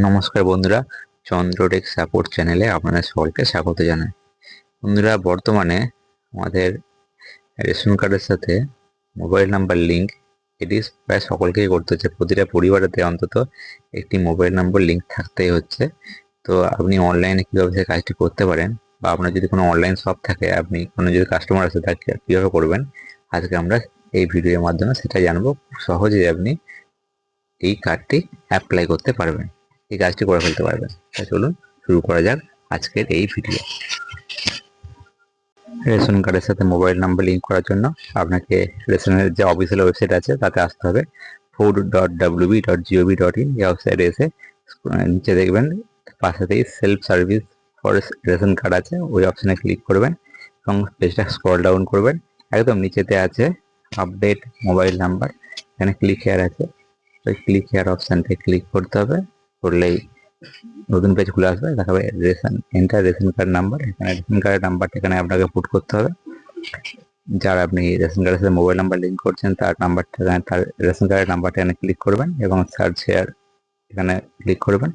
নমস্কার বন্ধুরা, চন্দ্রটেক সাপোর্ট চ্যানেলে আপনাদের সকলকে স্বাগত জানাই। বন্ধুরা, বর্তমানে আমাদের রেশন কার্ডের সাথে মোবাইল নাম্বার লিঙ্ক এটি প্রায় সকলকেই করতে হচ্ছে। প্রতিটা পরিবারেতে অন্তত একটি মোবাইল নাম্বার লিঙ্ক থাকতেই হচ্ছে। তো আপনি অনলাইনে কীভাবে সেই কাজটি করতে পারেন বা আপনার যদি কোনো অনলাইন শপ থাকে, আপনি কোনো যদি কাস্টমার আছে তাকে কীভাবে করবেন, আজকে আমরা এই ভিডিওর মাধ্যমে সেটা জানব। খুব সহজেই আপনি এই কার্ডটি অ্যাপ্লাই করতে পারবেন। এই কাজটি করে ফেলতে পারবেন। তা চলুন শুরু করা যাক আজকের এই ভিডিও। রেশন কার্ডের সাথে মোবাইল নাম্বার লিঙ্ক করার জন্য আপনাকে রেশনের যে অফিসিয়াল ওয়েবসাইট আছে, তাতে আসতে হবে। Food dot WB dot GOV dot IN এই ওয়েবসাইটে এসে নিচে দেখবেন পাশেতেই self service for ration card আছে, ওই অপশানে ক্লিক করবেন এবং পেজটা স্ক্রল ডাউন করবেন। একদম নিচেতে আছে আপডেট মোবাইল নাম্বার এখানে ক্লিক হেয়ার আছে। ওই ক্লিক হেয়ার অপশানটায় ক্লিক করতে হবে। করলেই নতুন পেজ খুলে আসবে, দেখাবে ration enter ration card number এখানে রেশন কার্ডের নাম্বারটা এখানে আপনাকে পুট করতে হবে। যার আপনি রেশন কার্ডের সাথে মোবাইল নাম্বার লিঙ্ক করছেন, তার নাম্বারটা এখানে, তার রেশন কার্ডের নাম্বারটা এখানে ক্লিক করবেন এবং সার্চ শেয়ার এখানে ক্লিক করবেন।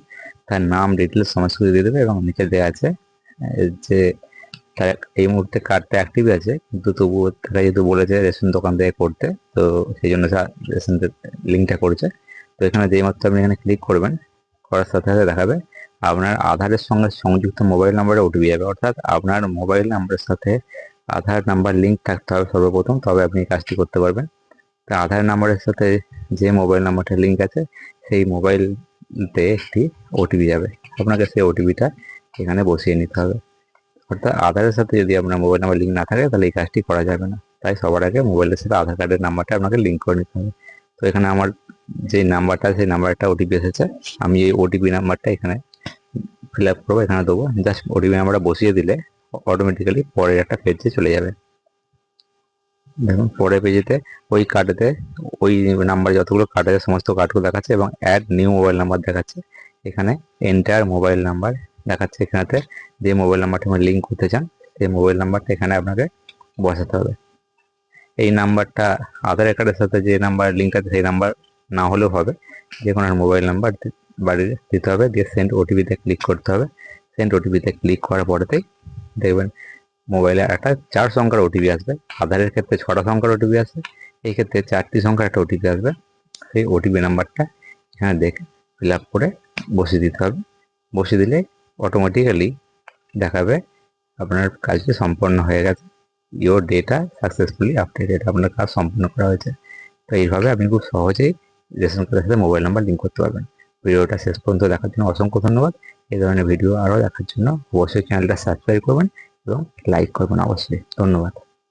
তার নাম ডিটেলস সমস্ত কিছু দিয়ে দেবে এবং নিচে দেওয়া আছে যে তার এই মুহূর্তে কার্ডটা অ্যাক্টিভ আছে, কিন্তু তবুও তারা যেহেতু বলেছে রেশন দোকান থেকে করতে, তো সেই জন্য রেশন লিঙ্কটা করছে। তো এখানে যেই মাত্র আপনি এখানে ক্লিক করবেন করার সাথে সাথে দেখাবে আপনার আধারের সঙ্গে সংযুক্ত মোবাইল নাম্বারে ওটিপি যাবে। অর্থাৎ আপনার মোবাইল নাম্বারের সাথে আধার নাম্বার লিঙ্ক থাকতে হবে সর্বপ্রথম, তবে আপনি কাজটি করতে পারবেন। তো আধার নাম্বারের সাথে যে মোবাইল নাম্বারটা লিঙ্ক আছে, সেই মোবাইলতে একটি ওটিপি যাবে। আপনাকে সেই ওটিপিটা এখানে বসিয়ে নিতে হবে। অর্থাৎ আধারের সাথে যদি আপনার মোবাইল নাম্বার লিঙ্ক না থাকে, তাহলে এই কাজটি করা যাবে না। তাই সবার আগে মোবাইলের সাথে আধার কার্ডের নাম্বারটা আপনাকে লিঙ্ক করে নিতে হবে। তো এখানে আমার যে নাম্বারটা, সেই নাম্বারটা ওটিপি এসেছে। আমি এই ওটিপি নাম্বারটা এখানে ফিল আপ করব, এখানে দেবো। জাস্ট ওটিপি নাম্বারটা বসিয়ে দিলে অটোমেটিক্যালি পরের একটা পেজে চলে যাবে। দেখুন, পরের পেজেতে ওই কার্ডেতে ওই নাম্বার যতগুলো কার্ড আছে, সমস্ত কার্ডগুলো দেখাচ্ছে এবং অ্যাড নিউ মোবাইল নাম্বার দেখাচ্ছে। এখানে এন্টার মোবাইল নাম্বার দেখাচ্ছে। এখানেতে যে মোবাইল নাম্বারটা আপনি লিঙ্ক করতে চান, সেই মোবাইল নাম্বারটা এখানে আপনাকে বসাতে হবে। এই নাম্বারটা আধার কার্ডের সাথে যে নাম্বার লিঙ্ক আছে সেই নাম্বার না হলেও হবে। যে কোনো মোবাইল নাম্বার বাড়ির দিতে হবে, দিয়ে সেন্ড ওটিপিতে ক্লিক করতে হবে। সেন্ড ওটিপিতে ক্লিক করার পরেতেই দেখবেন মোবাইলে একটা চার সংখ্যার ওটিপি আসবে। আধারের ক্ষেত্রে ছটা সংখ্যার ওটিপি আসবে, এই ক্ষেত্রে চারটি সংখ্যার একটা ওটিপি আসবে। সেই ওটিপি নাম্বারটা এখানে দেখে ফিল আপ করে বসিয়ে দিতে হবে। বসিয়ে দিলে অটোমেটিক্যালি দেখাবে আপনার কাজটি সম্পন্ন হয়ে গেছে। ইওর ডেটা সাকসেসফুলি আপডেটেড আপনার কাজ সম্পন্ন করা হয়েছে। তো এইভাবে আপনি খুব সহজেই রেশন কার্ডের সাথে মোবাইল নাম্বার লিঙ্ক করতে পারবেন। ভিডিওটা শেষ পর্যন্ত দেখার জন্য অসংখ্য ধন্যবাদ। এই ধরনের ভিডিও আরও দেখার জন্য অবশ্যই চ্যানেলটা সাবস্ক্রাইব করবেন এবং লাইক করবেন অবশ্যই। ধন্যবাদ।